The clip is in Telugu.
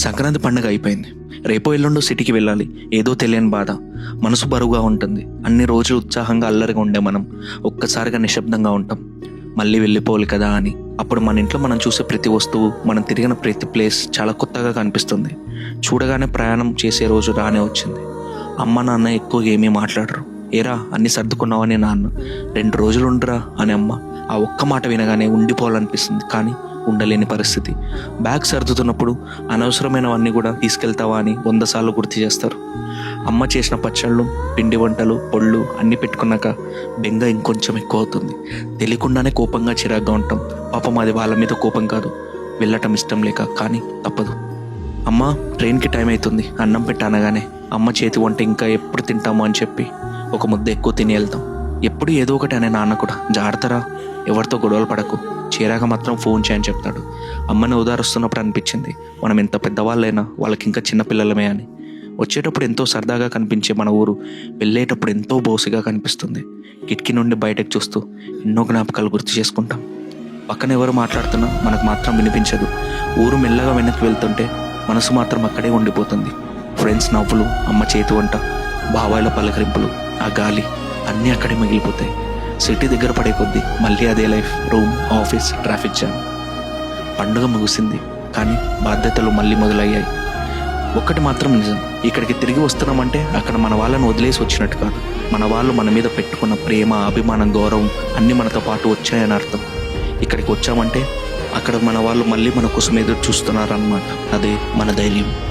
సంక్రాంతి పండుగ అయిపోయింది. రేపో ఎల్లుండో సిటీకి వెళ్ళాలి. ఏదో తెలియని బాధ. మనసు బరువుగా ఉంటుంది. అన్ని రోజులు ఉత్సాహంగా అల్లరిగా ఉండే మనం ఒక్కసారిగా నిశ్శబ్దంగా ఉంటాం. మళ్ళీ వెళ్ళిపోవాలి కదా అని. అప్పుడు మన ఇంట్లో మనం చూసే ప్రతి వస్తువు మనం తిరిగిన ప్రతి ప్లేస్ చాలా కొత్తగా కనిపిస్తుంది. చూడగానే ప్రయాణం చేసే రోజు రానే వచ్చింది. అమ్మ నాన్న ఎక్కువగా ఏమీ మాట్లాడరు. ఏరా అన్ని సర్దుకున్నావని నాన్న? రెండు రోజులు ఉండరా అని అమ్మ ఆ ఒక్క మాట వినగానే ఉండిపోవాలనిపిస్తుంది. కానీ ఉండలేని పరిస్థితి. బ్యాగ్ సర్దుతున్నప్పుడు అనవసరమైనవన్నీ కూడా తీసుకెళ్తావా అని వంద సార్లు గుర్తు చేస్తారు. అమ్మ చేసిన పచ్చళ్ళు పిండి వంటలు పొళ్ళు అన్నీ పెట్టుకున్నాక బెంగ ఇంకొంచెం ఎక్కువ అవుతుంది తెలియకుండానే కోపంగా చిరాగ్గా ఉంటాం. పాపం అది వాళ్ళ మీద కోపం కాదు. వెళ్ళటం ఇష్టం లేక కానీ తప్పదు. అమ్మ ట్రైన్కి టైం అవుతుంది అన్నం పెట్టానగానే అమ్మ చేతి వంట ఇంకా ఎప్పుడు తింటాము అని చెప్పి ఒక ముద్ద ఎక్కువ తిని వెళ్తాం. ఎప్పుడు ఏదో ఒకటి అనే నాన్న కూడా జాగ్రత్తరా? ఎవరితో గొడవలు పడకు. చేరాక మాత్రం ఫోన్ చేయని చెప్తాడు. అమ్మని ఓదారుస్తున్నప్పుడు అనిపించింది మనం ఎంత పెద్దవాళ్ళైనా వాళ్ళకి ఇంకా చిన్నపిల్లలమే అని. వచ్చేటప్పుడు ఎంతో సరదాగా కనిపించే మన ఊరు వెళ్ళేటప్పుడు ఎంతో బోసిగా కనిపిస్తుంది. కిటికీ నుండి బయటకు చూస్తూ ఎన్నో జ్ఞాపకాలు గుర్తు చేసుకుంటాం. పక్కన ఎవరు మాట్లాడుతున్నా మనకు మాత్రం వినిపించదు. ఊరు మెల్లగా వెనక్కి వెళ్తుంటే మనసు మాత్రం అక్కడే ఉండిపోతుంది. ఫ్రెండ్స్ నవ్వులు అమ్మ చేతి వంట బావాయిల పలకరింపులు ఆ గాలి అన్నీ అక్కడే మిగిలిపోతాయి. సిటీ దగ్గర పడే కొద్దీ మళ్ళీ అదే life room office traffic jam. పండుగ ముగిసింది కానీ బాధ్యతలు మళ్ళీ మొదలయ్యాయి. ఒక్కటి మాత్రం నిజం ఇక్కడికి తిరిగి వస్తున్నామంటే అక్కడ మన వాళ్ళని వదిలేసి వచ్చినట్టు కాదు. మన వాళ్ళు మన మీద పెట్టుకున్న ప్రేమ అభిమానం గౌరవం అన్నీ మనతో పాటు వచ్చాయని అర్థం. ఇక్కడికి వచ్చామంటే అక్కడ మన వాళ్ళు మళ్ళీ మన కోసం ఎదురు చూస్తున్నారన్నమాట. అదే మన ధైర్యం.